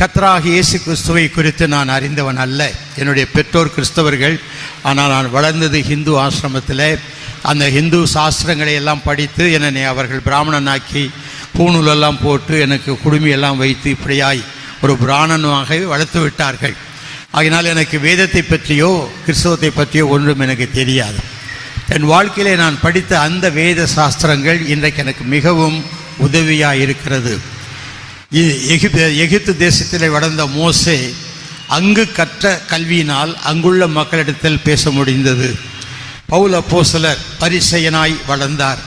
கத்தராக இயேசு கிறிஸ்துவை குறித்து நான் அறிந்தவன் அல்ல. என்னுடைய பெற்றோர் கிறிஸ்தவர்கள். ஆனால் நான் வளர்ந்தது ஹிந்து ஆசிரமத்தில். அந்த ஹிந்து சாஸ்திரங்களை எல்லாம் படித்து என்னை அவர்கள் பிராமணனாக்கி பூணூலெல்லாம் போட்டு எனக்கு குடுமியெல்லாம் வைத்து இப்படியாய் ஒரு பிராணனாக வளர்த்து விட்டார்கள். ஆகினால் எனக்கு வேதத்தை பற்றியோ கிறிஸ்தவத்தை பற்றியோ ஒன்றும் எனக்கு தெரியாது. என் வாழ்க்கையிலே நான் படித்த அந்த வேத சாஸ்திரங்கள் இன்றைக்கு எனக்கு மிகவும் உதவியாக இருக்கிறது எகிப்து எகிப்து தேசத்திலே வளர்ந்த மோசே அங்கு கற்ற கல்வியினால் அங்குள்ள மக்களிடத்தில் பேச முடிந்தது. பவுல் அப்போசலர் பரிசெயனாய் வளர்ந்தார்.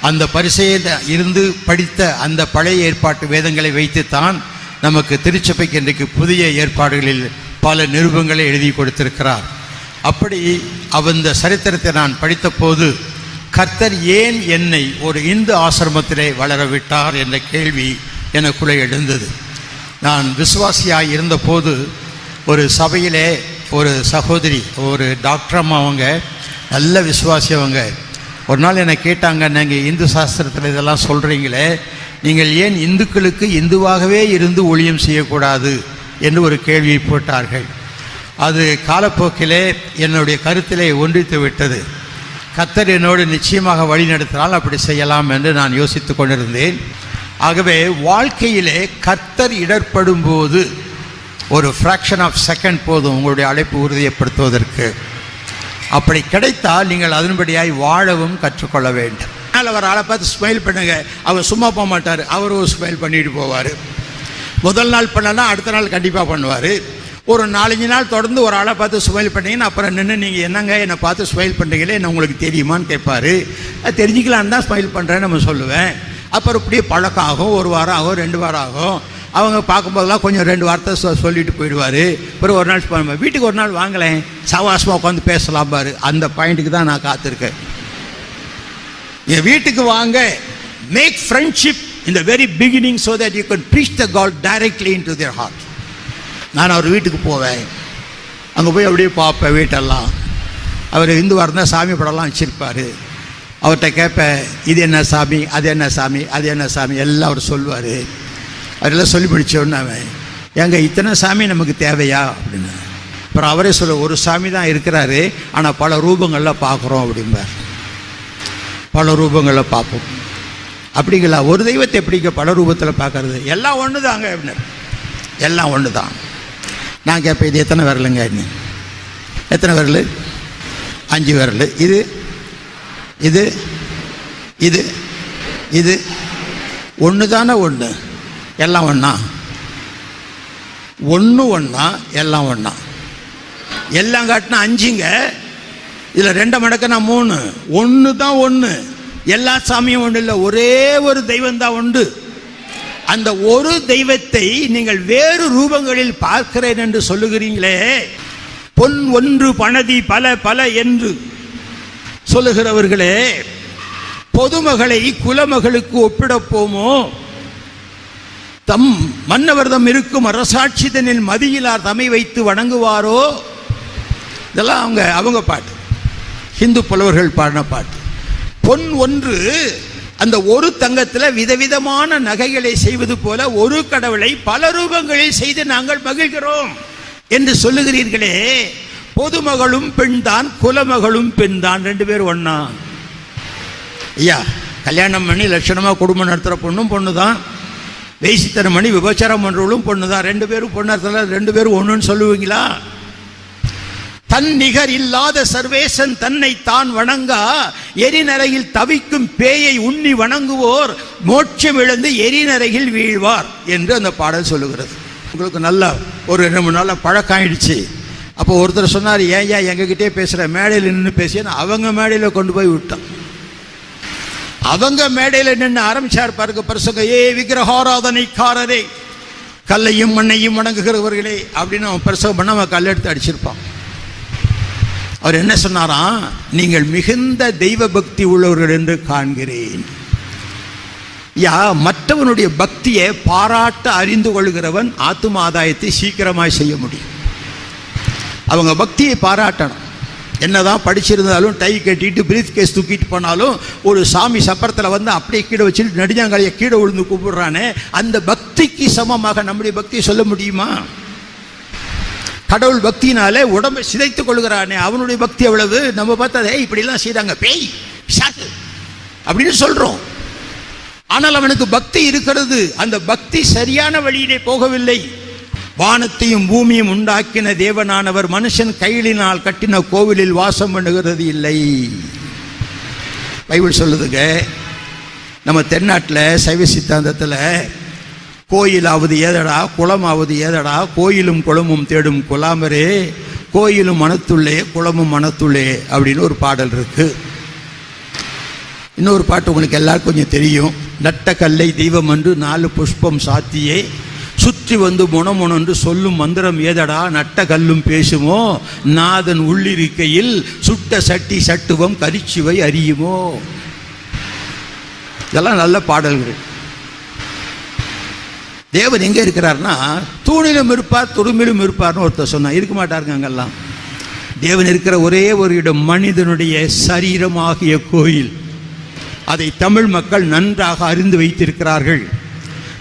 அந்த பரிசையில் இருந்து படித்த அந்த பழைய ஏற்பாட்டு வேதங்களை வைத்துத்தான் நமக்கு திருச்சபைக்கு இன்றைக்கு புதிய ஏற்பாடுகளில் பல நிருபங்களை எழுதி கொடுத்திருக்கிறார். அப்படி அந்த சரித்திரத்தை நான் படித்தபோது கர்த்தர் ஏன் என்னை ஒரு இந்து ஆசிரமத்திலே வளரவிட்டார் என்ற கேள்வி எனக்குள்ளே எழுந்தது. நான் விசுவாசியாக இருந்தபோது ஒரு சபையிலே ஒரு சகோதரி ஒரு டாக்டரம்மா அவங்க நல்ல விசுவாசி அவங்க. ஒரு நாள் என்னை கேட்டாங்க நீங்கள் இந்து சாஸ்திரத்தில் இதெல்லாம் சொல்கிறீங்களே நீங்கள் ஏன் இந்துக்களுக்கு இந்துவாகவே இருந்து ஊழியம் செய்யக்கூடாது? என்று ஒரு கேள்வியை போட்டார்கள். அது காலப்போக்கிலே என்னுடைய கருத்திலே ஒன்றித்து விட்டது. கத்தர் என்னோடு நிச்சயமாக வழி நடத்தினால் அப்படி செய்யலாம் என்று நான் யோசித்து கொண்டிருந்தேன். ஆகவே வாழ்க்கையிலே கர்த்தர் இடர்படும் போது ஒரு ஃப்ராக்ஷன் ஆஃப் செகண்ட் போதும் உங்களுடைய அழைப்பு உறுதியப்படுத்துவதற்கு அப்படி கிடைத்தால் நீங்கள் அதன்படியாய் வாழவும் கற்றுக்கொள்ள வேண்டும். அதனால் அவர் ஆளை பார்த்து ஸ்மைல் பண்ணுங்க. அவர் சும்மா போக மாட்டார். அவரும் ஸ்மைல் பண்ணிட்டு போவார். முதல் நாள் பண்ணனா அடுத்த நாள் கண்டிப்பாக பண்ணுவார். ஒரு நாலஞ்சு நாள் தொடர்ந்து ஒரு ஆளை பார்த்து ஸ்மைல் பண்ணீங்கன்னா அப்புறம் நின்று நீங்கள் என்னங்க என்னை பார்த்து ஸ்மைல் பண்ணுறீங்களே என்ன உங்களுக்கு தெரியுமான்னு கேட்பாரு. தெரிஞ்சுக்கலான்னு தான் ஸ்மைல் பண்ணுறேன்னு நம்ம சொல்லுவேன். அப்புறம் இப்படியே பழக்கம் ஆகும் ஒரு வாரம் ஆகும் ரெண்டு வாரம் ஆகும். அவங்க பார்க்கும்போதெல்லாம் கொஞ்சம் ரெண்டு வார்த்தை சொ- சொல்லிட்டு போயிடுவார். அப்புறம் ஒரு நாள் சொல்லுவாங்க, வீட்டுக்கு ஒரு நாள் வாங்கலேன் சவாசமாக உட்காந்து பேசலாம் பாரு. அந்த பாயிண்ட்டுக்கு தான் நான் காத்திருக்கேன். என் வீட்டுக்கு வாங்க. Make friendship in the very beginning so that you you breach the call directly into their heart நான் அவர் வீட்டுக்கு போவேன். அங்கே போய் அப்படியே பார்ப்பேன் வீட்டெல்லாம். அவர் இந்துவாக இருந்தால் சாமி படம்லாம் வச்சுருப்பார். அவர்கிட்ட கேட்பேன் இது என்ன சாமி? அது என்ன சாமி? அது என்ன சாமி? எல்லாம் அவர் சொல்லுவார். அவரெல்லாம் சொல்லி முடிச்சோன்னு அவன் ஏங்க இத்தனை சாமி நமக்கு தேவையா? அப்படின்னு அப்புறம் அவரே சொல்ல ஒரு சாமி தான் இருக்கிறாரு ஆனால் பல ரூபங்களில் பார்க்குறோம் அப்படிம்பார். பல ரூபங்களை பார்ப்போம் அப்படிங்களா? ஒரு தெய்வத்தை எப்படிங்க பல ரூபத்தில் பார்க்கறது எல்லாம் ஒன்று தாங்க அப்படின்னாரு. எல்லாம் ஒன்று தான் நான் கேட்பேன் இது எத்தனை விரலுங்க? என்ன எத்தனை விரல்? அஞ்சு விரல். இது இது இது இது. ஒன்று தானே ஒன்று எல்லாம் ஒன்றா ஒன்று ஒன்றா எல்லாம் ஒன்றா எல்லாம் காட்டினா அஞ்சுங்க. இதில் ரெண்டை மடக்குனா மூணு. ஒன்று தான் ஒன்று எல்லா சாமியும் ஒன்று இல்லை. ஒரே ஒரு தெய்வம் தான் உண்டு. அந்த ஒரு தெய்வத்தை நீங்கள் வேறு ரூபங்களில் பார்க்கிறேன் என்று சொல்லுகிறீங்களே. பொன் ஒன்று பணதி பல பல என்று. சொல்லுகிறவர்களே பொதுமகளை குலமகளுக்கு ஒப்பிடப் போமோ? தம் மன்னவர்தம் இருக்கும் அரசாட்சிதனில் மதியிலார் தமை வைத்து வணங்குவாரோ? இதெல்லாம் அவங்க அவங்க பாட்டு. ஹிந்து புலவர்கள் பாடின பாட்டு. பொன் ஒன்று அந்த ஒரு தங்கத்தில் விதவிதமான நகைகளை செய்வது போல ஒரு கடவுளை பல ரூபங்களில் செய்து நாங்கள் மகிழ்கிறோம் என்று சொல்லுகிறீர்களே பொதுமகளும் பெண்தான் குலமகளும் பெண்தான் ரெண்டு பேரும் ஒன்னா ஐயா கல்யாணம் பண்ணி லட்சணமாக குடும்பம் நடத்துகிற பொண்ணும் பொண்ணு தான் வேசித்தனம் பண்ணி விபச்சாரம் பண்ணுறவளும் பொண்ணு தான் ரெண்டு பேரும் பொண்ணு நடத்தல ரெண்டு பேரும் ஒன்றுன்னு சொல்லுவீங்களா? தன் நிகர் இல்லாத சர்வேசன் தன்னை தான் வணங்கா. எரிநரையில் தவிக்கும் பேயை உண்ணி வணங்குவோர். மோட்சம் இழந்து எரிநரையில் வீழ்வார் என்று அந்த பாடல் சொல்லுகிறது. உங்களுக்கு நல்ல ஒரு ரெண்டு மூணு நாள் பழக்கம் ஆயிடுச்சு. அப்போ ஒருத்தர் சொன்னார் ஏன் ஏன் எங்ககிட்டே பேசுகிற மேடையில் நின்று பேசியன்னு அவங்க மேடையில் கொண்டு போய் விட்டான். அவங்க மேடையில் நின்று ஆரம்பிச்சார் பாருங்க பரிசுங்க ஏ விக்கிரகாராதனைக்காரரே கல்லையும் மண்ணையும் வணங்குகிறவர்களே அப்படின்னு அவன் பிரசவம் பண்ண அவன் கல்லெடுத்து அடிச்சிருப்பான். அவர் என்ன சொன்னாராம்? நீங்கள் மிகுந்த தெய்வ பக்தி உள்ளவர்கள் என்று காண்கிறேன். யா மற்றவனுடைய பக்தியை பாராட்ட அறிந்து கொள்கிறவன் ஆத்துமாதாயத்தை சீக்கிரமாய் செய்ய முடியும். அவங்க பக்தியை பாராட்டணும். என்னதான் படிச்சிருந்தாலும் டை கட்டிட்டு பிரீத் கேஸ் தூக்கிட்டு போனாலும் ஒரு சாமி சப்பரத்தில் வந்து அப்படியே கீழே வச்சுட்டு நெடுஞ்சாங்காலியை கீழே விழுந்து கூப்பிடுறானே அந்த பக்திக்கு சமமாக நம்முடைய பக்தியை சொல்ல முடியுமா? கடவுள் பக்தினாலே உடம்பை சிதைத்துக் கொள்கிறானே அவனுடைய பக்தி எவ்வளவு? நம்ம பார்த்தா "ஏய், இப்படிலாம் செய்கிறாங்க பேய் சாக்கு. அப்படின்னு சொல்கிறோம் ஆனால் அவனுக்கு பக்தி இருக்கிறது. அந்த பக்தி சரியான வழியிலே போகவில்லை. வானத்தையும் பூமியும் உண்டாக்கின தேவனானவர் மனுஷன் கையிலினால் கட்டின கோவிலில் வாசம் பண்ணுகிறது இல்லை. பைபிள் சொல்லுதுங்க நம்ம தென்னாட்டில் சைவ சித்தாந்தத்தில் கோயிலாவது ஏதடா குளமாவது ஏதடா கோயிலும் குளமும் தேடும் குலாமரே கோயிலும் மனத்துள்ளே குளமும் மனத்துள்ளே அப்படின்னு ஒரு பாடல் இருக்கு. இன்னொரு பாட்டு உங்களுக்கு எல்லாருக்கும் கொஞ்சம் தெரியும். நட்ட கல்லை தெய்வம் என்று நாலு புஷ்பம் சாத்தியே சுற்றி வந்து முனமுனன்று சொல்லும் மந்திரம் ஏதடா? நட்ட கல்லும் பேசுமோ? நாதன் உள்ளிருக்கையில் சுட்ட சட்டி சட்டுவம் கரிச்சுவை அறியுமோ? இதெல்லாம் நல்ல பாடல்கள். தேவன் எங்கே இருக்கிறார்னா தூணிலும் இருப்பார் துடுமிலும் இருப்பார்னு ஒருத்தர் சொன்னான் இருக்க மாட்டாருங்க அங்கெல்லாம். தேவன் இருக்கிற ஒரே ஒரு இடம் மனிதனுடைய சரீரமாகிய கோயில். அதை தமிழ் மக்கள் நன்றாக அறிந்து வைத்திருக்கிறார்கள்.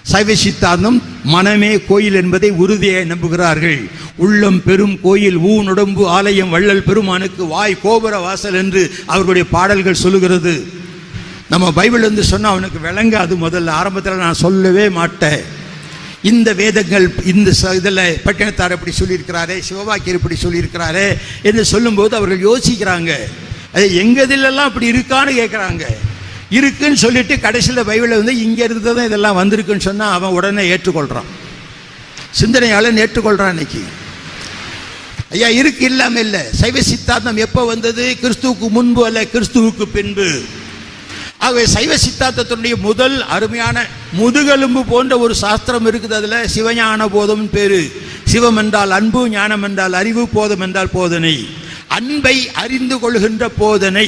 சைவ சித்தாந்தம் மனமே கோயில் என்பதை உறுதியை நம்புகிறார்கள். உள்ளம் பெரும் கோயில் ஊனுடம்பு ஆலயம் வள்ளல் பெருமானுக்கு வாய் கோபுர வாசல் என்று அவர்களுடைய பாடல்கள் சொல்லுகிறது. நம்ம பைபிள் வந்து சொன்னால் அவனுக்கு விளங்காது முதல்ல. ஆரம்பத்தில் நான் சொல்லவே மாட்டேன். இந்த வேதங்கள் இந்த ச- இதில் பட்டினத்தார் இப்படி சொல்லியிருக்கிறாரே சிவவாக்கியர் இப்படி சொல்லியிருக்கிறாரே என்று சொல்லும்போது அவர்கள் யோசிக்கிறாங்க. அது எங்கதிலெல்லாம் இப்படி இருக்கான்னு கேட்குறாங்க. இருக்குன்னு சொல்லிட்டு கடைசியில் பைபிளில் வந்து இங்கே இருந்து தான் இதெல்லாம் வந்திருக்குன்னு சொன்னால் அவன் உடனே ஏற்றுக்கொள்கிறான் சிந்தனையாளன் ஏற்றுக்கொள்கிறான் இன்னைக்கு. ஐயா இருக்கு இல்லாமல் இல்லை. சைவ சித்தாந்தம் எப்போ வந்தது? கிறிஸ்துவுக்கு முன்பு அல்ல கிறிஸ்துவுக்கு பின்பு. ஆகவே சைவ சித்தாந்தத்தினுடைய முதல் அருமையான முதுகெலும்பு போன்ற ஒரு சாஸ்திரம் இருக்குது அதில். சிவஞான போதம் பேரு. சிவம் என்றால் அன்பு ஞானம் என்றால் அறிவு போதம் என்றால் போதனை. அன்பை அறிந்து கொள்கின்ற போதனை.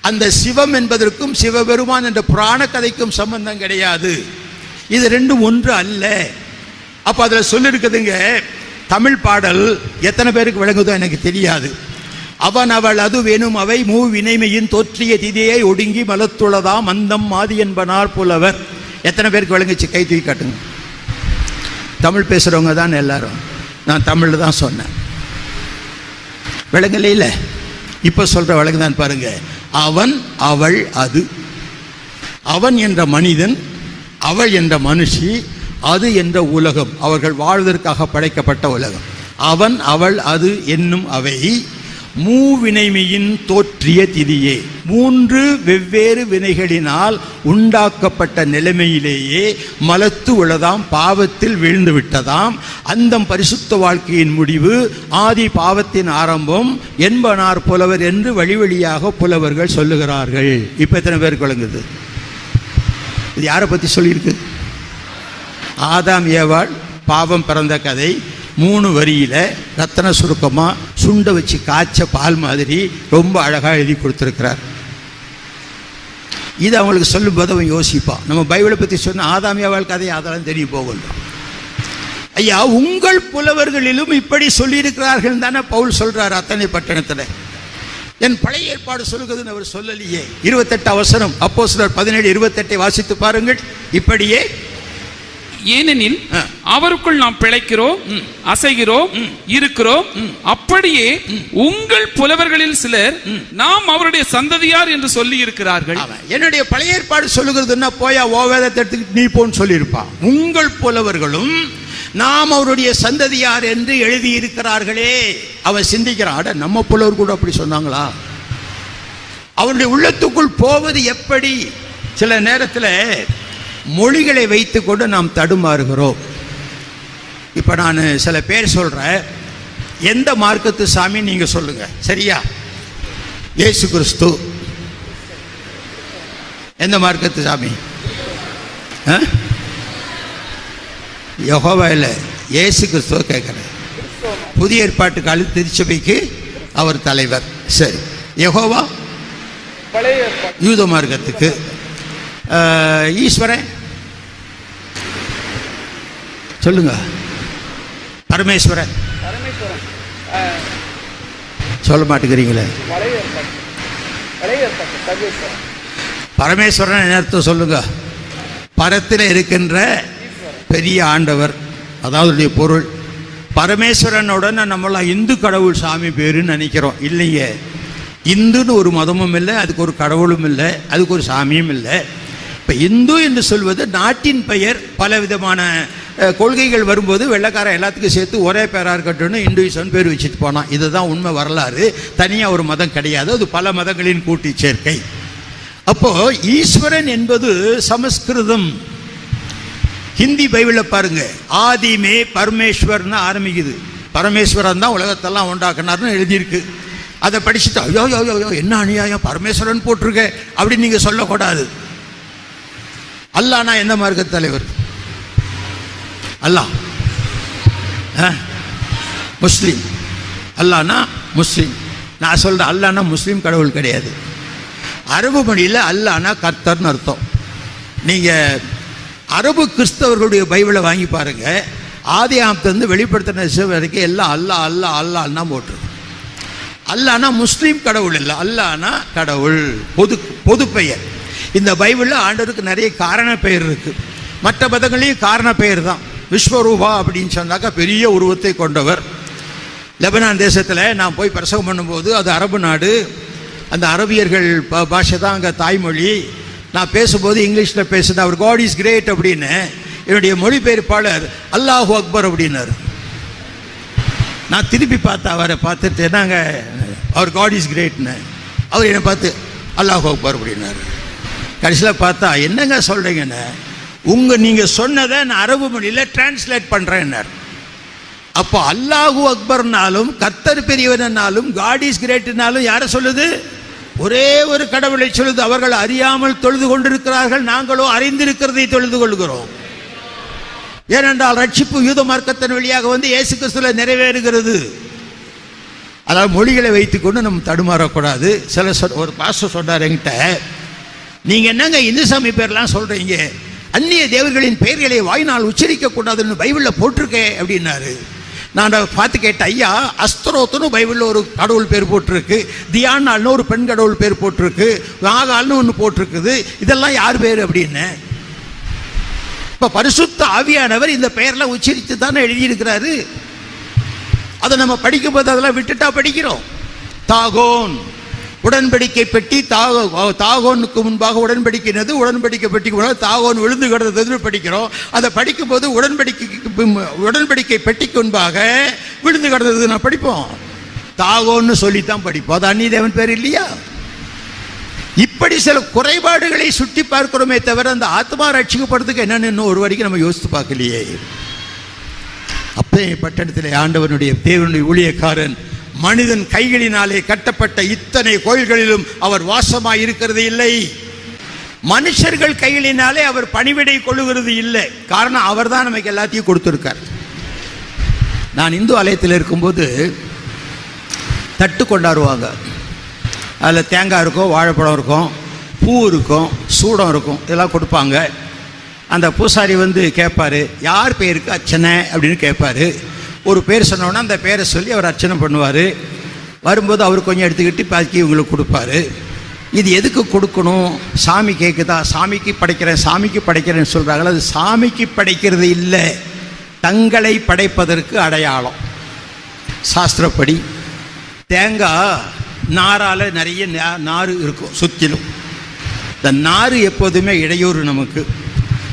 அந்த சிவம் என்பதற்கும் சிவபெருமான் என்ற புராண கதைக்கும் சம்பந்தம் கிடையாது. இது ரெண்டும் ஒன்று அல்ல. அப்ப அதுல சொல்லிருக்குதுங்க தமிழ் பாடல் எத்தனை பேருக்கு விளங்குதோ எனக்கு தெரியாது. அவன் அவள் அது வேணும் அவை மூ வினைமையின் தோற்றிய திதியை ஒடுங்கி மலத்துளதாம் மந்தம் மாதி என்பனார் புலவர். எத்தனை பேருக்கு விளங்குச்சு? கை தூக்கி காட்டுங்க. தமிழ் பேசுறவங்க தான் எல்லாரும். நான் தமிழில் தான் சொன்னேன். விளங்கல இல்ல. இப்ப சொல்ற விளங்குதான் பாருங்க. அவன் அவள் அது. அவன் என்ற மனிதன் அவள் என்ற மனுஷி அது என்ற உலகம். அவர்கள் வாழ்வதற்காக படைக்கப்பட்ட உலகம். அவன் அவள் அது என்னும் அவை. மூவினைமையின் தோற்றிய திதியே. மூன்று வெவ்வேறு வினைகளினால் உண்டாக்கப்பட்ட நிலைமையிலேயே மலத்து உள்ளதாம் பாவத்தில் வீழ்ந்து விட்டதாம். அந்தம் பரிசுத்த வாழ்க்கையின் முடிவு ஆதி பாவத்தின் ஆரம்பம் என்பனார் புலவர் என்று வழி வழியாக புலவர்கள் சொல்லுகிறார்கள். இப்ப எத்தனை பேர் குழங்குது? இது யாரை பற்றி சொல்லியிருக்கு? ஆதாம் ஏவாள் பாவம் பிறந்த கதை மூணு வரியில் ரத்தன சுருக்கமாக சுண்டை வச்சு காய்ச்ச பால் மாதிரி ரொம்ப அழகாக எழுதி கொடுத்துருக்கிறார். இது அவங்களுக்கு சொல்லும்போது அவன் யோசிப்பான். நம்ம பைபிளை பற்றி சொன்ன ஆதாம் கதையை கதை அதெல்லாம் தெரிய போகணும் ஐயா உங்கள் புலவர்களிலும் இப்படி சொல்லியிருக்கிறார்கள் தானே பவுல் சொல்கிறார் அத்தனை பட்டணத்தில். என் பழைய ஏற்பாடு சொல்லுகிறதுன்னு அவர் சொல்லலையே. இருபத்தெட்டு அவசரம். அப்போ சிலர் பதினேழு இருபத்தெட்டை வாசித்து பாருங்கள். இப்படியே ஏனெனில். அவருக்குள் நாம் பிழைக்கிறோம் அசைகிறோம் இருக்கிறோம். அப்படியே உங்கள் புலவர்களில் சிலர் நாம் அவருடைய சந்ததியார் என்று சொல்லி இருக்கிறார்கள் என்னுடைய பழைய ஏற்பாடு சொல்லுகிறதுன்னா போயா ஓ வேதத்தை எடுத்துக்கிட்டு நீ போன்னு சொல்லியிருப்பான் உங்கள் புலவர்களும் நாம் அவருடைய சந்ததியார் என்று எழுதியிருக்கிறார்களே. அவன் சிந்திக்கிறான் நம்ம புலவர் கூட அப்படி சொன்னாங்களா? அவனுடைய உள்ளத்துக்குள் போவது எப்படி? சில நேரத்தில் மொழிகளை வைத்துக்கொண்டு நாம் தடுமாறுகிறோம். இப்போ நான் சில பேர் சொல்கிறேன் எந்த மார்க்கத்து சாமி நீங்கள் சொல்லுங்க. சரியா? இயேசு கிறிஸ்து. எந்த மார்க்கத்து சாமி? யெகோவா இல்லை. இயேசு கிறிஸ்துவ கேட்குறேன் புதிய ஏற்பாட்டு கால திருச்சபைக்கு அவர் தலைவர். சரி. யெகோவா? யூத மார்க்கத்துக்கு. ஈஸ்வரன்? சொல்லுங்க. பரமேஸ்வரன். சொல்ல மாட்டேங்கிறீங்களே. பரமேஸ்வரன் என்ன அர்த்தம் சொல்லுங்க? பரத்தில் இருக்கின்ற பெரிய ஆண்டவர். அதாவது பொருள். பரமேஸ்வரனுடன் நம்மளாம் இந்து கடவுள் சாமி பேருன்னு நினைக்கிறோம். இல்லைங்க இந்துன்னு ஒரு மதமும் இல்லை அதுக்கு ஒரு கடவுளும் இல்லை அதுக்கு ஒரு சாமியும் இல்லை. இப்போ இந்து என்று சொல்வது நாட்டின் பெயர் பல விதமான கொள்கைகள் வரும்போது வெள்ளக்காரன் எல்லாத்துக்கும் சேர்த்து ஒரே பேராக இருக்கட்டும்னு இந்துயிசம் பேர் வச்சுட்டு போனான். இதுதான் உண்மை வரலாறு. தனியாக ஒரு மதம் கிடையாது. அது பல மதங்களின் கூட்டி சேர்க்கை. அப்போ ஈஸ்வரன் என்பது சமஸ்கிருதம். ஹிந்தி பைபிளில் பாருங்க. ஆதிமே பரமேஸ்வர்னு ஆரம்பிக்குது. பரமேஸ்வரன் தான் உலகத்தெல்லாம் உண்டாக்குனார்னு எழுதியிருக்கு. அதை படிச்சுட்டு ஐயோ யோ யோ என்ன அநியாயம்? பரமேஸ்வரன் போட்டிருக்க. அப்படின்னு நீங்கள் சொல்லக்கூடாது. அல்லானா எந்த மார்க்க தலைவர்? அல்லாஹ். ஆ? முஸ்லீம். அல்லானா முஸ்லீம். நான் சொல்கிறேன் அல்லானா முஸ்லீம் கடவுள் கிடையாது. அரபு மொழியில் அல்லானா கர்த்தர்னு அர்த்தம். நீங்கள் அரபு கிறிஸ்தவர்களுடைய பைபிளை வாங்கி பாருங்கள் ஆதி ஆமத்திலிருந்து வெளிப்படுத்தின விஷயம் வரைக்கும் எல்லாம் அல்லா அல்லா அல்லான்னா போட்டிருக்கு. அல்லானா முஸ்லீம் கடவுள் இல்லை. அல்லானா கடவுள். பொது பொது பெயர். இந்த பைபிளில் ஆண்டவருக்கு நிறைய காரண பெயர் இருக்குது மற்ற மதங்களையும் காரண பெயர் தான். விஸ்வரூபா அப்படின்னு சொன்னாக்கா பெரிய உருவத்தை கொண்டவர். லெபனான் தேசத்தில் நான் போய் பிரசவம் பண்ணும்போது அது அரபு நாடு. அந்த அரபியர்கள் பாஷை தான் அங்கே தாய்மொழி. நான் பேசும்போது இங்கிலீஷில் பேசுனேன் அவர் காட் இஸ் கிரேட் அப்படின்னு. என்னுடைய மொழிபெயர்ப்பாளர் அல்லாஹு அக்பர் அப்படின்னார். நான் திருப்பி பார்த்தேன் அவரை பார்த்துட்டு நாங்க அவர் காட் இஸ் கிரேட்னு அவர் என்னை பார்த்து அல்லாஹ் அக்பர் அப்படின்னாரு. கடைசியில் பார்த்தா என்னங்க சொல்கிறீங்கன்னு உங்கள் நீங்கள் சொன்னதை நான் அரபு மொழியில் டிரான்ஸ்லேட் பண்ணுறேன்னார் அப்போ அல்லாஹு அக்பர்னாலும் கத்தர் பெரியவனாலும் காட் இஸ் கிரேட்னாலும் யாரை சொல்லுது? ஒரே ஒரு கடவுளை சொல்லுது அவர்கள் அறியாமல் தொழுது கொண்டிருக்கிறார்கள் நாங்களோ அறிந்திருக்கிறதை தொழுது கொள்கிறோம். ஏனென்றால் ரட்சிப்பு யூத மார்க்கத்தின் வழியாக வந்து இயேசு கிறிஸ்துல நிறைவேறுகிறது. அதாவது மொழிகளை வைத்துக்கொண்டு நம்ம தடுமாறக்கூடாது. சில சொல் ஒரு பாஸ்டர் சொன்னார் என்கிட்ட நீங்கள் என்னங்க இந்து சாமி பேர்லாம் சொல்கிறீங்க அந்நிய தேவர்களின் பெயர்களை வாய்நாள் உச்சரிக்க கூடாதுன்னு பைபிளில் போட்டிருக்கேன் அப்படின்னாரு. நான் அதை பார்த்து கேட்டேன் ஐயா அஸ்தரோத்துன்னு பைபிளில் ஒரு கடவுள் பேர் போட்டிருக்கு தியானால்னு ஒரு பெண் கடவுள் பேர் போட்டிருக்கு நாகால்னு ஒன்று போட்டிருக்குது இதெல்லாம் யார் பேர் அப்படின்னு? இப்போ பரிசுத்த ஆவியானவர் இந்த பெயரில் உச்சரித்து தானே எழுதியிருக்கிறாரு. அதை நம்ம படிக்கும்போது அதெல்லாம் விட்டுட்டா படிக்கிறோம். தாகோன். உடன்படிக்கை பெட்டி தாகோ தாகோனுக்கு முன்பாக உடன்படிக்கிறது உடன்படிக்கை பெட்டிக்கு முன்பாக தாகோன் விழுந்து கிடந்தது. படிக்கிறோம். அதை படிக்கும்போது உடன்படிக்கைக்கு உடன்படிக்கை பெட்டிக்கு முன்பாக விழுந்து கிடந்தது நான் படிப்போம். தாகோன்னு சொல்லித்தான் படிப்போம். அது அந்நிய தேவன் பேர் இல்லையா? இப்படி சில குறைபாடுகளை சுட்டி பார்க்கிறோமே தவிர அந்த ஆத்மா ரட்சிக்கப்படுறதுக்கு என்னன்னு இன்னும் ஒரு வரைக்கும் நம்ம யோசித்து பார்க்கலையே. அப்பே பட்டணத்தில் ஆண்டவனுடைய தேவனுடைய ஊழியக்காரன் மனிதன் கைகளினாலே கட்டப்பட்ட இத்தனை கோயில்களிலும் அவர் வாசமாய் இருக்கிறது இல்லை. மனுஷர்கள் கைகளினாலே அவர் பணிவிடை கொள்ளுகிறது இல்லை. காரணம் அவர் தான் நமக்கு எல்லாத்தையும் கொடுத்துருக்கார். நான் இந்து ஆலயத்தில் இருக்கும்போது தட்டு கொண்டாடுவாங்க. அதில் தேங்காய் இருக்கும் வாழைப்பழம் இருக்கும் பூ இருக்கும் சூடம் இருக்கும் இதெல்லாம் கொடுப்பாங்க. அந்த பூசாரி வந்து கேட்பாரு யார் பேருக்கு அச்சனை அப்படின்னு கேட்பாரு. ஒரு பேர் சொன்னோன்னா அந்த பேரை சொல்லி அவர் அர்ச்சனை பண்ணுவார். வரும்போது அவர் கொஞ்சம் எடுத்துக்கிட்டு பாக்கி இவங்களுக்கு கொடுப்பாரு. இது எதுக்கு கொடுக்கணும்? சாமி கேட்குதா சாமிக்கு படைக்கிறேன் சாமிக்கு படைக்கிறேன்னு சொல்கிறாங்களா அது சாமிக்கு படைக்கிறது இல்லை. தங்களை படைப்பதற்கு அடையாளம். சாஸ்திரப்படி தேங்காய் நாரால் நிறைய நாறு இருக்கும் சுற்றிலும் இந்த நாறு எப்போதுமே இடையூறு நமக்கு.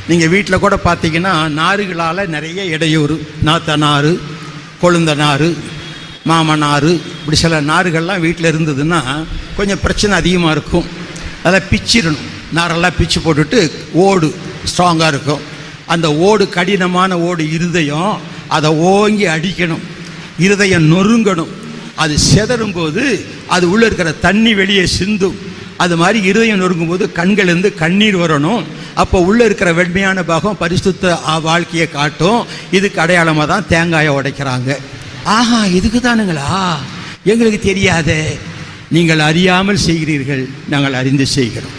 நீங்கள் வீட்டில் கூட பார்த்தீங்கன்னா நாறுகளால் நிறைய இடையூறு. நாத்த நாறு கொழுந்த நாறு மாமநாறு இப்படி சில நாறுகள்லாம் வீட்டில் இருந்ததுன்னா கொஞ்சம் பிரச்சனை அதிகமாக இருக்கும். அதெல்லாம் பிச்சிடணும். நாரெல்லாம் பிச்சு போட்டுட்டு ஓடு ஸ்ட்ராங்காக இருக்கும். அந்த ஓடு கடினமான ஓடு இருதயம் அதை ஓங்கி அடிக்கணும். இருதயம் நொறுங்கணும். அது செதறும் போது அது உள்ளே இருக்கிற தண்ணி வெளியே சிந்தும். அது மாதிரி இருதயம் நொறுங்கும் போது கண்களிலிருந்து கண்ணீர் வரணும். அப்போ உள்ளே இருக்கிற வெண்மையான பாகம் பரிசுத்த வாழ்க்கையை காட்டும். இதுக்கு அடையாளமாக தான் தேங்காயை உடைக்கிறாங்க. ஆஹா இதுக்கு தானுங்களா? எங்களுக்கு தெரியாதே. நீங்கள் அறியாமல் செய்கிறீர்கள். நாங்கள் அறிந்து செய்கிறோம்.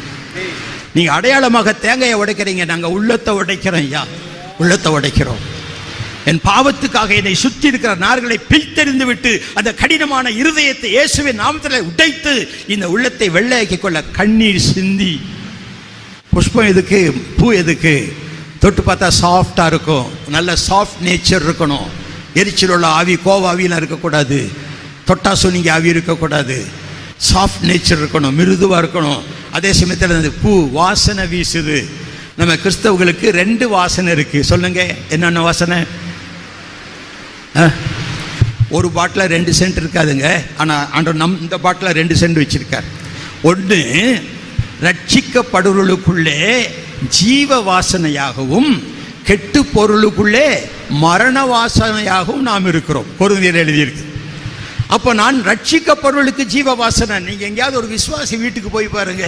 நீங்கள் அடையாளமாக தேங்காயை உடைக்கிறீங்க. நாங்கள் உள்ளத்தை உடைக்கிறோம் ஐயா. உள்ளத்தை உடைக்கிறோம். என் பாவத்துக்காக என்னை சுற்றி இருக்கிற நார்களை பிழ்த்தெறிந்து விட்டு அந்த கடினமான இருதயத்தை இயேசுவின் நாமத்தில் உடைத்து இந்த உள்ளத்தை வெள்ளையாக்கி கொள்ள கண்ணீர் சிந்தி. புஷ்பம் எதுக்கு? பூ எதுக்கு? தொட்டு பார்த்தா சாஃப்டாக இருக்கும். நல்ல சாஃப்ட் நேச்சர் இருக்கணும். எரிச்சல் உள்ள ஆவி கோவாவிலாம் இருக்கக்கூடாது. தொட்டா நீங்கள் ஆவி இருக்கக்கூடாது. சாஃப்ட் நேச்சர் இருக்கணும். மிருதுவாக இருக்கணும். அதே சமயத்தில் அந்த பூ வாசனை வீசுது. நம்ம கிறிஸ்தவர்களுக்கு ரெண்டு வாசனை இருக்குது சொல்லுங்கள் என்னென்ன வாசனை? ஒரு பாட்டில் ரெண்டு சென்ட் இருக்காதுங்க. ஆனால் ஆண்டவர் நம் இந்த பாட்டில் ரெண்டு சென்ட் வச்சுருக்கார். ஒன்று ரட்சிக்கப்படுவர்களுக்குள்ளே ஜீவ வாசனையாகவும் கெட்டு பொருளுக்குள்ளே மரண வாசனையாகவும் நாம் இருக்கிறோம். பொருந்தியர் எழுதியிருக்கு. அப்போ நான் ரட்சிக்கப்படுவர்களுக்கு ஜீவ வாசனை. நீங்கள் எங்கேயாவது ஒரு விசுவாசி வீட்டுக்கு போய் பாருங்க.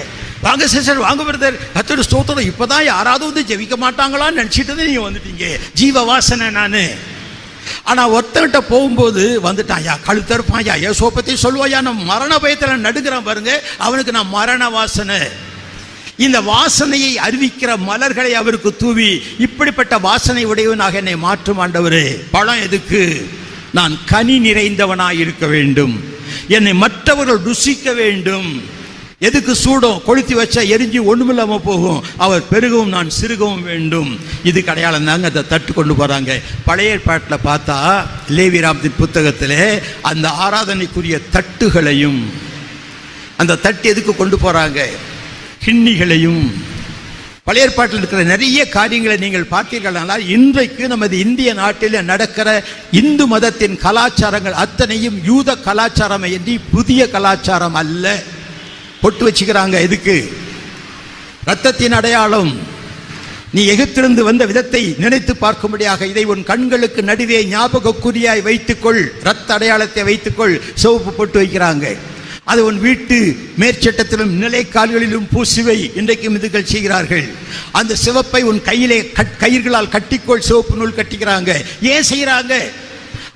வாங்க சிஸ்டர் வாங்க பிரதர் கத்தோட ஸ்தோத்திரம். இப்பதான் யாராவது வந்து ஜெபிக்க மாட்டாங்களான்னு நினச்சிட்டு நீங்கள் வந்துட்டீங்க. ஜீவ வாசனை நான். ஆனா ஒருத்தன்கிட்ட போகும்போது வந்துட்டான் யா கழுத்தறுப்பான் யா ஏசோ பத்தி சொல்லுவாயா? நான் மரண பயத்தில் நடுங்கிறான் பாருங்க. அவனுக்கு நான் மரண வாசனை. இந்த வாசனையை அறிவிக்கிற மலர்களை அவருக்கு தூவி இப்படிப்பட்ட வாசனை உடையவனாக என்னை மாற்றும் ஆண்டவர். பழம் எதுக்கு? நான் கனி நிறைந்தவனாய் இருக்க வேண்டும். என்னை மற்றவர்கள் ருசிக்க வேண்டும். எதுக்கு சூடும் கொளுத்தி வச்சா எரிஞ்சு ஒண்ணுமில்லாம போகும்? அவர் பெருகவும் நான் சிறுகவும் வேண்டும். இது அடையாளம் தாங்க அதை தட்டு கொண்டு போறாங்க. பழைய பாட்டில் பார்த்தா லேவிராமத்தின் புத்தகத்தில் அந்த ஆராதனைக்குரிய தட்டுகளையும் அந்த தட்டு எதுக்கு கொண்டு போறாங்க? கிண்ணிகளையும். பழைய ஏற்பாட்டில் இருக்கிற நிறைய காரியங்களை நீங்கள் பார்த்தீர்களானால் இன்றைக்கு நமது இந்திய நாட்டில் நடக்கிற இந்து மதத்தின் கலாச்சாரங்கள் அத்தனையும் யூத கலாச்சாரம் என்று புதிய கலாச்சாரம் அல்ல. பொட்டு வச்சுக்கிறாங்க எதுக்கு? ரத்தத்தின் அடையாளம். நீ எகிப்திலிருந்து வந்த விதத்தை நினைத்து பார்க்கும்படியாக இதை உன் கண்களுக்கு நடுவே ஞாபகக்குரியாய் வைத்துக்கொள். ரத்த அடையாளத்தை வைத்துக்கொள். சிவப்பு போட்டு வைக்கிறாங்க. அது உன் வீட்டு மேற்சட்டத்திலும் நிலைக்கால்களிலும் பூசுவை. இன்றைக்கும் இதுகள் செய்கிறார்கள். அந்த சிவப்பை உன் கையிலே கட்- கயிர்களால் கட்டிக்கொள். சிவப்பு நூல் கட்டிக்கிறாங்க. ஏன் செய்கிறாங்க?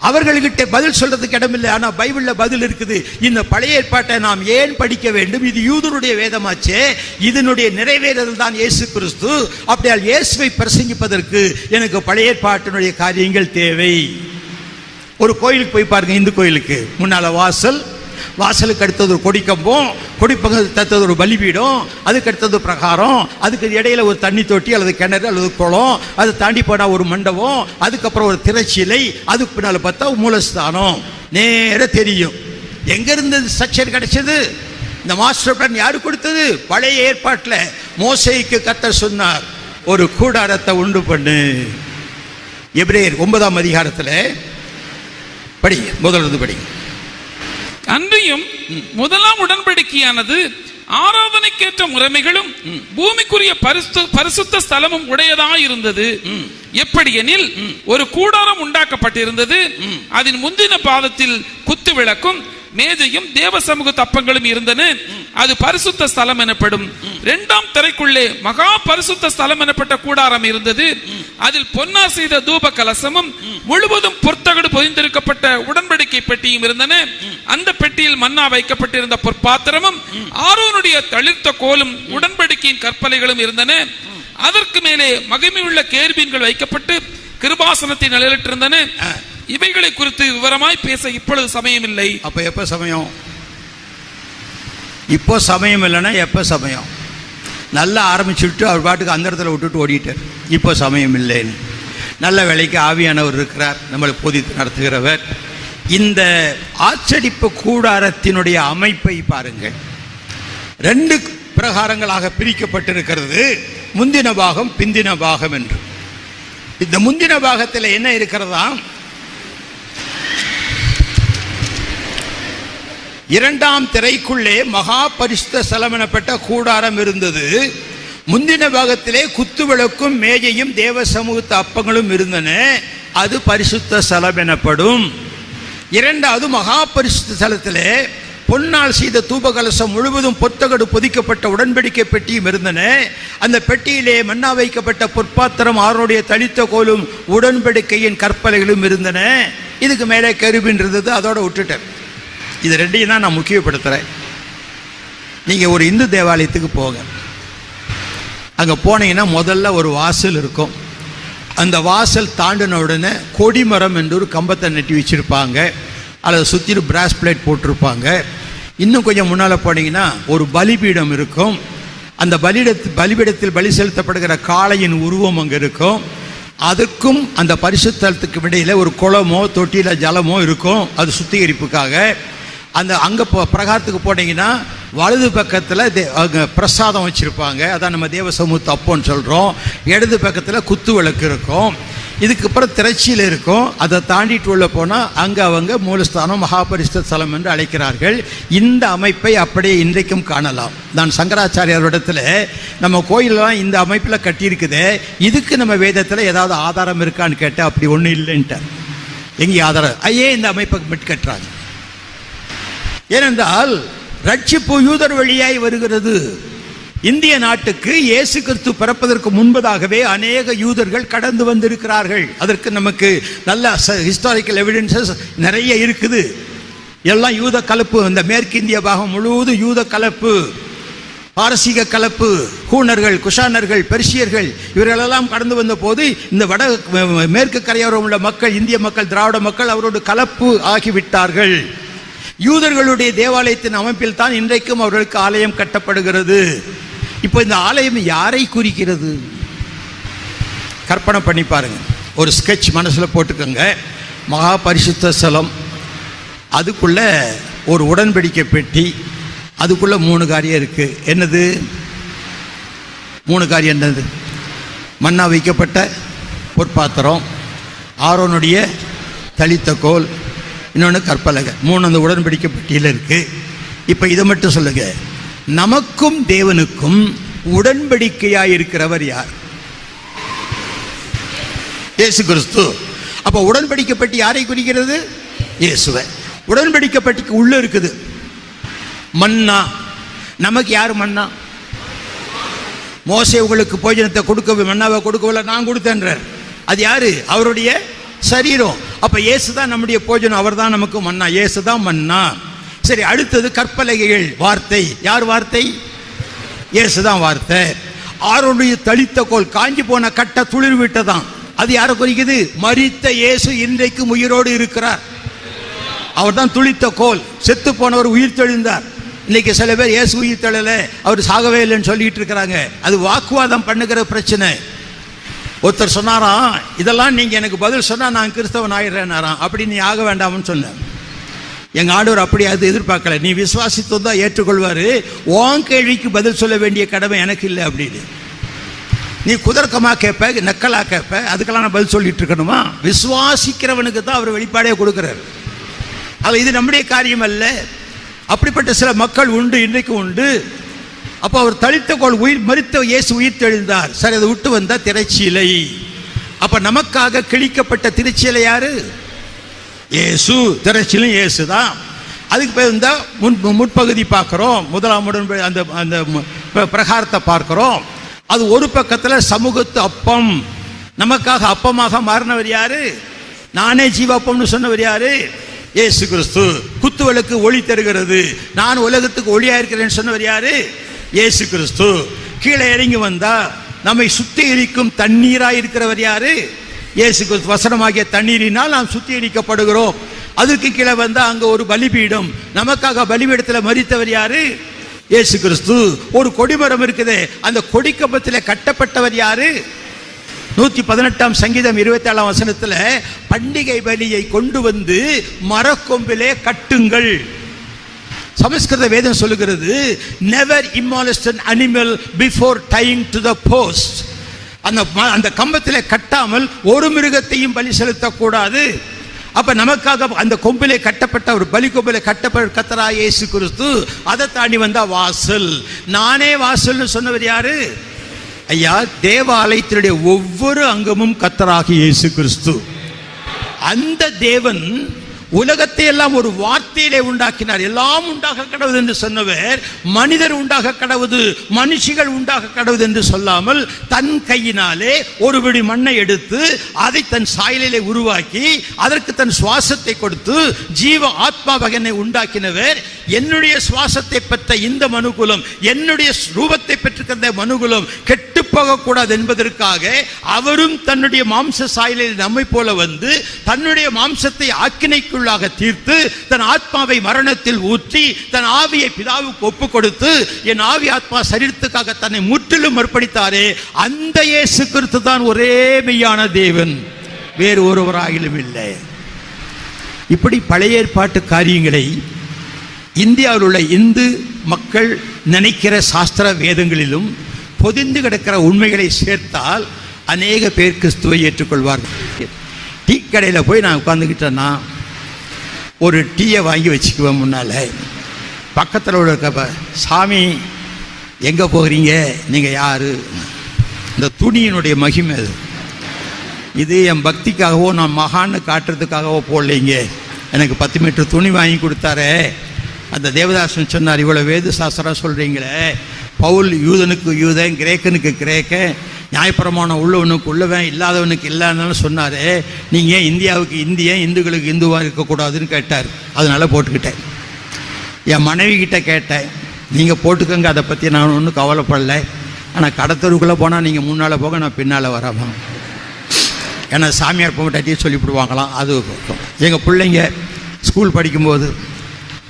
அவர்கள்கிட்ட பதில் சொல்றதுக்கு இடமில்லை ஆனால் பைபிளில் பதில் இருக்குது. இந்த பழைய ஏற்பாட்டை நாம் ஏன் படிக்க வேண்டும்? இது யூதருடைய வேதமாச்சே. இதனுடைய நிறைவேறுதல் தான் இயேசு கிறிஸ்து. அப்படியால் இயேசுவை பிரசங்கிப்பதற்கு எனக்கு பழைய ஏற்பாட்டினுடைய காரியங்கள் தேவை. ஒரு கோயிலுக்கு போய் பாருங்க இந்து கோயிலுக்கு. முன்னால வாசல் வாசலுக்கு அடுத்தது ஒரு கொடிக்கம்பம் கொடிப்பக்கத்துக்கு தத்தது ஒரு பலிபீடம் அதுக்கு அடுத்தது பிரகாரம் அதுக்கு இடையில ஒரு தண்ணி தொட்டி அல்லது கிணறு அல்லது குளம் அது தாண்டி போனா ஒரு மண்டபம் அதுக்கப்புறம் ஒரு திரைச்சீலை அதுக்கு பின்னால் பார்த்தா மூலஸ்தானம். நேர தெரியும். எங்கேருந்து ஸ்ட்ரக்சர் கிடைச்சது? இந்த மாஸ்டர் பிளான் யார் கொடுத்தது? பழைய ஏற்பாட்டில் மோசைக்கு கத்த சொன்னார் ஒரு கூடாரத்தை உண்டு பண்ணு. எபிரேயர் ஒன்பதாம் அதிகாரத்தில் படி முதலது படி அன்றியும் முதலாம் உடன்படிக்கையானது ஆராதனைக்கேற்ற முறைமைகளும் பூமிக்குரிய பரிசு பரிசுத்த ஸ்தலமும் உடையதாய் இருந்தது. எப்படி எனில் ஒரு கூடாரம் உண்டாக்கப்பட்டிருந்தது. அதன் முந்தின பாதத்தில் குத்து விளக்கும் மேஜையும் தேவ சமூக தப்பங்களும் இருந்தன. அது பரிசுத்த ஸ்தலம் எனப்படும். இரண்டாம் திரைக்குள்ளே மகா பரிசுத்த ஸ்தலம் எனப்பட்ட கூடாரம் இருந்தது. அதில் பொன்னார் செய்த தூப கலசமும் முழுவதும் பொற்தகடு பொதிந்திருக்கப்பட்ட உடன்படிக்கை பெட்டியும் இருந்தன. அந்த பெட்டியில் மன்னா வைக்கப்பட்டிருந்த பொற்பாத்திரமும் ஆரோனுடைய தளிர்த்த கோலும் உடன்படிக்கையின் கற்பலைகளும் இருந்தன. அதற்கு மேலே மகிமையுள்ள கேர்பீன்கள் வைக்கப்பட்டு கிருபாசனத்தை நிலையிட்டிருந்தன இவைகளை குறித்து விவரமாய் பேச இப்பொழுது சமயமில்லை. அப்ப எப்ப சமயம்? இப்போ சமயம் இல்லைன்னா எப்ப சமயம்? நல்லா ஆரம்பிச்சுட்டு அவர் பாட்டுக்கு அந்த இடத்துல விட்டுட்டு ஓடிட்டார். இப்போ சமயம் இல்லைன்னு. நல்ல வேலைக்கு ஆவியானவர் இருக்கிறார். நம்மளை போதித்து நடத்துகிறவர். இந்த ஆச்சரிப்பு கூடாரத்தினுடைய அமைப்பை பாருங்கள். ரெண்டு பிரகாரங்களாக பிரிக்கப்பட்டிருக்கிறது. முந்தின பாகம் பிந்தின பாகம் என்று. இந்த முந்தின பாகத்தில் என்ன இருக்கிறதா இரண்டாம் திரைக்குள்ளே மகா பரிசுத்த ஸ்தலம் எனப்பட்ட கூடாரம் இருந்தது. முந்தின பாகத்திலே குத்துவிளக்கும் மேஜையும் தேவ சமூகத்து அப்பங்களும் இருந்தன. அது பரிசுத்த ஸ்தலம் எனப்படும் இரண்டாவது மகா பரிசுத்த ஸ்தலத்திலே பொன்னால் செய்த தூபகலசம் முழுவதும் பொத்தகடு பொதிக்கப்பட்ட உடன்படிக்கை பெட்டியும் இருந்தன. அந்த பெட்டியிலே மண்ணா வைக்கப்பட்ட பொற்பாத்திரம் ஆறுடைய தளித்த கோலும் உடன்படிக்கையின் கற்பலைகளும் இருந்தன. இதுக்கு மேலே கருவின் இருந்தது அதோட விட்டுட்டேன். இது ரெண்டையும் தான் நான் முக்கியப்படுத்துகிறேன் நீங்கள் ஒரு இந்து தேவாலயத்துக்கு போங்க. அங்கே போனீங்கன்னா முதல்ல ஒரு வாசல் இருக்கும். அந்த வாசல் தாண்டின உடனே கொடிமரம் என்று ஒரு கம்பத்தை நட்டி வச்சிருப்பாங்க. அல்லது சுற்றி பிராஸ் பிளேட் போட்டிருப்பாங்க. இன்னும் கொஞ்சம் முன்னால் போனீங்கன்னா ஒரு பலிபீடம் இருக்கும். அந்த பலியிடத்து பலிபீடத்தில் பலி செலுத்தப்படுகிற காளையின் உருவம் அங்கே இருக்கும். அதுக்கும் அந்த பரிசுத்தலத்துக்கு இடையில் ஒரு குளமோ தொட்டியில் ஜலமோ இருக்கும். அது சுத்திகரிப்புக்காக. அந்த அங்கே போ பிரகாரத்துக்கு போனீங்கன்னா வலது பக்கத்தில் தே அங்கே பிரசாதம் வச்சுருப்பாங்க. அதான் நம்ம தேவ சமூகத்து அப்போன்னு சொல்கிறோம் இடது பக்கத்தில் குத்து விளக்கு இருக்கும். இதுக்கப்புறம் திரைச்சியில் இருக்கும். அதை தாண்டிட்டு உள்ள போனால் அங்கே அவங்க மூலஸ்தானம் மகாபரிஷ்ட ஸ்தலம் என்று அழைக்கிறார்கள். இந்த அமைப்பை அப்படியே இன்றைக்கும் காணலாம். நான் சங்கராச்சாரியாரிடத்தில் நம்ம கோயிலெலாம் இந்த அமைப்பில் கட்டியிருக்குதே. இதுக்கு நம்ம வேதத்தில் ஏதாவது ஆதாரம் இருக்கான்னு கேட்டால் அப்படி ஒன்றும் இல்லைன்ட்டார். எங்கே ஆதாரம் ஐயே இந்த அமைப்பை மிட் கட்டுறாங்க? ஏனென்றால் ரட்சிப்பு யூதர் வழியாய் வருகிறது. இந்திய நாட்டுக்கு இயேசு கிறிஸ்து பிறப்பதற்கு முன்பதாகவே அநேக யூதர்கள் கடந்து வந்திருக்கிறார்கள். அதற்கு நமக்கு நல்ல ஹிஸ்டாரிக்கல் எவிடன்சஸ் நிறைய இருக்குது. எல்லாம் யூத கலப்பு. இந்த மேற்கிந்திய பாகம் முழுவதும் யூத கலப்பு. பாரசீக கலப்பு. ஹூனர்கள் குஷானர்கள் பெர்ஷியர்கள் இவர்களெல்லாம் கடந்து வந்த போது இந்த வட மேற்கு கரையோரம் உள்ள மக்கள் இந்திய மக்கள் திராவிட மக்கள் அவரோடு கலப்பு ஆகிவிட்டார்கள். யூதர்களுடைய தேவாலயத்தின் அமைப்பில் தான் இன்றைக்கும் அவர்களுக்கு ஆலயம் கட்டப்படுகிறது. இப்போ இந்த ஆலயம் யாரை குறிக்கிறது? கற்பனை பண்ணி பாருங்க. ஒரு ஸ்கெட்ச் மனசில் போட்டுக்கோங்க. மகா பரிசுத்த ஸ்தலம் அதுக்குள்ள ஒரு உடன்படிக்கை பெட்டி. அதுக்குள்ள மூணு காரியம் இருக்கு. என்னது? மூணு காரியம் என்னது? மண்ணா வைக்கப்பட்ட பொற்பாத்திரம். ஆரோனுடைய தளித்த கோல். இன்னொன்று கற்பலகை. மூணு அந்த உடன்படிக்கை பெட்டியில் இருக்குது இப்போ இதை மட்டும் சொல்லுங்க. நமக்கும் தேவனுக்கும் உடன்படிக்கையாக இருக்கிறவர் யார்? இயேசு கிறிஸ்து. அப்போ உடன்படிக்கப்பட்டு யாரை குறிக்கிறது? இயேசுவை. உடன்படிக்கப்பட்டு உள்ளே இருக்குது. மன்னா. நமக்கு யார் மன்னா? மோசை உங்களுக்கு போஜனத்தை கொடுக்க மன்னாவை கொடுக்கவில்லை நான் கொடுத்தேன்றார். அது யாரு? அவருடைய சரீரம். அப்ப இயேசு தான் நம்முடைய போஜனம் அவர் தான் நமக்கு மன்னா. இயேசு தான் மன்னா. சரி அடுத்தது கற்பலகைகள் வார்த்தை. யார் வார்த்தை? இயேசு தான் வார்த்தை. ஆரோடைய தளித்த கோல் காஞ்சி போன கட்ட துளிர் விட்டதான் அது யாரை குறிக்குது? மறித்த இயேசு இன்றைக்கும் உயிரோடு இருக்கிறார். அவர் தான் துளித்த கோல். செத்து போனவர் உயிர் தெழுந்தார். இன்னைக்கு சில பேர் இயேசு உயிர் தெழல அவர் சாகவே இல்லைன்னு சொல்லிட்டு இருக்கிறாங்க. அது வாக்குவாதம் பண்ணுகிற பிரச்சனை. ஒருத்தர் சொன்னாராம் இதெல்லாம் நீங்கள் எனக்கு பதில் சொன்னால் நான் கிறிஸ்தவன் ஆயிடுறேனாராம். அப்படி நீ ஆக வேண்டாம்னு சொன்னேன் எங்கள் ஆண்டவர் அப்படி அது எதிர்பார்க்கல. நீ விசுவாசித்து தான் ஏற்றுக்கொள்வார். ஓன் கேள்விக்கு பதில் சொல்ல வேண்டிய கடமை எனக்கு இல்லை அப்படின்னு. நீ குதர்க்கமாக கேட்ப நக்கலாக கேட்ப அதுக்கெல்லாம் நான் பதில் சொல்லிட்டு இருக்கணுமா? விசுவாசிக்கிறவனுக்கு தான் அவர் வெளிப்பாடே கொடுக்குறாரு. அது இது நம்முடைய காரியம் அல்ல. அப்படிப்பட்ட சில மக்கள் உண்டு இன்றைக்கும் உண்டு. அப்போ அவர் தளித்த கோள் உயிர் மறித்த இயேசு உயிர் தெழுந்தார் சரி அதை விட்டு வந்தால் திரைச்சீலை. அப்போ நமக்காக கிழிக்கப்பட்ட திருச்சீலை யாரு? இயேசு. திரைச்சிலும் இயேசு தான் அதுக்கு பேர் இருந்தா முன் முற்பகுதி பார்க்குறோம். முதலாம் உடன்படி அந்த அந்த பிரகாரத்தை பார்க்குறோம். அது ஒரு பக்கத்தில் சமூகத்து அப்பம். நமக்காக அப்பமாக மாறினவர் யாரு? நானே ஜீவாப்பம்னு சொன்னவர் யாரு? ஏசு கிறிஸ்து. குத்துவலுக்கு ஒளி தருகிறது. நான் உலகத்துக்கு ஒளியாக இருக்கிறேன்னு சொன்னவர் யாரு? இயேசு கிறிஸ்து கீழே இறங்கி வந்தா நம்மை சுத்திகரிக்கும் தண்ணீராய் இருக்கிறவர் யாரு? இயேசு கிறிஸ்து. வசனமாகிய தண்ணீரினால் நாம் சுத்திகரிக்கப்படுகிறோம். அதுக்கு கீழே வந்தா அங்க ஒரு பலிபீடம். நமக்காக பலிபீடத்தில் மறித்தவர் யாரு? இயேசு கிறிஸ்து. ஒரு கொடிமரம் இருக்குது அந்த கொடிக்கம்பத்தில் கட்டப்பட்டவர் யாரு? நூத்தி பதினெட்டாம் சங்கீதம் இருபத்தி ஏழாம் வசனத்துல பண்டிகை பலியை கொண்டு வந்து மரக்கொம்பிலே கட்டுங்கள். சமஸ்கிருத வேதம் சொல்லுகிறது never molest animal before tying to the post அந்த அந்த கம்பத்தில் கட்டாமல் ஒரு மிருகத்தையும் பலி செலுத்தக்கூடாது. அப்போ நமக்காக அந்த கொம்பிலே கட்டப்பட்ட ஒரு பலி கொம்பிலே கட்டப்பட்ட கத்தரா இயேசு கிறிஸ்து அதை தாண்டி வந்தால் வாசல். நானே வாசல்னு சொன்னவர் யாரு? ஐயா தேவாலயத்தினுடைய ஒவ்வொரு அங்கமும் கத்தராகி இயேசு கிறிஸ்து. அந்த தேவன் உலகத்தை எல்லாம் ஒரு வார்த்தையிலே உண்டாக்கினார். எல்லாம் உண்டாக கடவுது என்று சொன்னவர் மனிதர் உண்டாக கடவுது மனுஷிகள் உண்டாக கடவுது என்று சொல்லாமல் தன் கையினாலே ஒரு பிடி மண்ணை எடுத்து அதை தன் சாயலிலே உருவாக்கி அதற்கு தன் சுவாசத்தை கொடுத்து ஜீவ ஆத்மா வகனை உண்டாக்கினவர். என்னுடைய சுவாசத்தை பெற்ற இந்த மனுகுலம் என்னுடைய ரூபத்தை பெற்றிருக்கிற மனுகுலம் கெட்டு போகக்கூடாது என்பதற்காக அவரும் தன்னுடைய மாம்ச சாயலில் நம்மை போல வந்து தன்னுடைய மாம்சத்தை பொருளாக தீர்த்து தன் ஆத்மாவை மரணத்தில் ஊற்றி தன் ஆவியை பிதாவுக்கு ஒப்பு கொடுத்து என் ஆவி ஆத்மா சரீரத்துக்காக தன்னை முற்றிலும் அர்ப்பணித்தாரே அந்த இயேசு கிறிஸ்து தான் ஒரே மெய்யான தேவன். வேறு ஒருவராயிலும் இல்லை. இப்படி பழைய ஏற்பாட்டு காரியங்களை இந்தியாவில் உள்ள இந்து மக்கள் நினைக்கிற சாஸ்திர வேதங்களிலும் பொதிந்து கிடக்கிற உண்மைகளை சேர்த்தால் அநேக பேர் கிறிஸ்துவை ஏற்றுக்கொள்வார்கள். டீ கடையில் போய் நான் உட்காந்துக்கிட்டேன்னா ஒரு டீயை வாங்கி வச்சுக்குவேன் முன்னால். பக்கத்தில் உள்ள இருக்க சாமி எங்கே போகிறீங்க நீங்கள் யார்? இந்த துணியினுடைய மகிமை அது. இது என் பக்திக்காகவோ நான் மகான்னு காட்டுறதுக்காகவோ போடலைங்க. எனக்கு பத்து மீட்டர் துணி வாங்கி கொடுத்தாரே. அந்த தேவதாசன் சொன்னார் இவ்வளோ வேத சாஸ்திரம் சொல்கிறீங்களே பவுல் யூதனுக்கு யூதன் கிரேக்கனுக்கு கிரேக்கன். நியாயப்பிரமாணம் உள்ளவனுக்கு உள்ளவன் இல்லாதவனுக்கு இல்லைன்னு சொன்னார். நீங்கள் ஏன் இந்தியாவுக்கு இந்தியன் இந்துக்களுக்கு இந்துவாக இருக்கக்கூடாதுன்னு கேட்டார். அதனால் போட்டுக்கிட்டேன். என் மனைவி கிட்டே கேட்டேன். நீங்கள் போட்டுக்கோங்க அதை பற்றி நான் ஒன்றும் கவலைப்படலை. ஆனால் கடத்தருக்குள்ளே போனால் நீங்கள் முன்னால் போக நான் பின்னால் வரமா ஏன்னா சாமியார் பொங்கட்டாட்டியே சொல்லிவிடுவாங்களாம். அது எங்கள் பிள்ளைங்க ஸ்கூல் படிக்கும்போது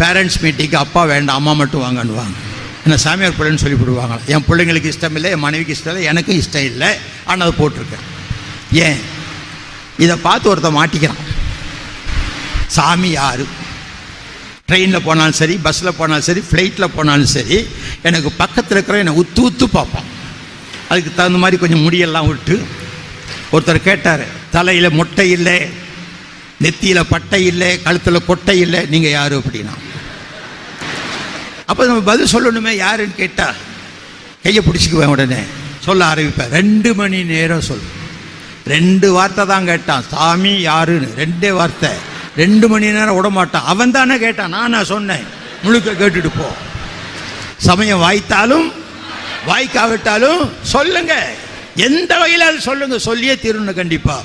பேரண்ட்ஸ் மீட்டிங்க்கு அப்பா வேண்டாம் அம்மா மட்டும் வாங்கன்னுவாங்க. என்ன சாமியார் பிள்ளைன்னு சொல்லி போடுவாங்க என் பிள்ளைங்களுக்கு இஷ்டம் இல்லை என் மனைவிக்கு இஷ்டம் இல்லை எனக்கும் இஷ்டம் இல்லை. ஆனால் அதை போட்டிருக்கேன். ஏன்? இதை பார்த்து ஒருத்தன் மாட்டிக்கிறான். சாமி யார்? ட்ரெயினில் போனாலும் சரி பஸ்ஸில் போனாலும் சரி ஃப்ளைட்டில் போனாலும் சரி எனக்கு பக்கத்தில் இருக்கிற என்னை உத்து உத்து பார்ப்பான். அதுக்கு தகுந்த மாதிரி கொஞ்சம் முடியெல்லாம் விட்டு ஒருத்தர் கேட்டார் தலையில் மொட்டை இல்லை நெத்தியில் பட்டை இல்லை கழுத்தில் கொட்டை இல்லை நீங்கள் யார்? அப்படின்னா. அப்போ நம்ம பதில் சொல்லணுமே யாருன்னு கேட்டால் கையை பிடிச்சிக்குவேன் உடனே. சொல்ல ஆரம்பிப்பேன். ரெண்டு மணி நேரம் சொல் ரெண்டு வார்த்தை தான் கேட்டான். சாமி யாருன்னு. ரெண்டே வார்த்தை. ரெண்டு மணி நேரம் விட மாட்டான். அவன் தானே கேட்டான். நான் நான் சொன்னேன். முழுக்க கேட்டுட்டு போ. சமயம் வாய்த்தாலும் வாய்க்காவிட்டாலும் சொல்லுங்க. எந்த வகையில சொல்லுங்க சொல்லியே தீரணும் கண்டிப்பா.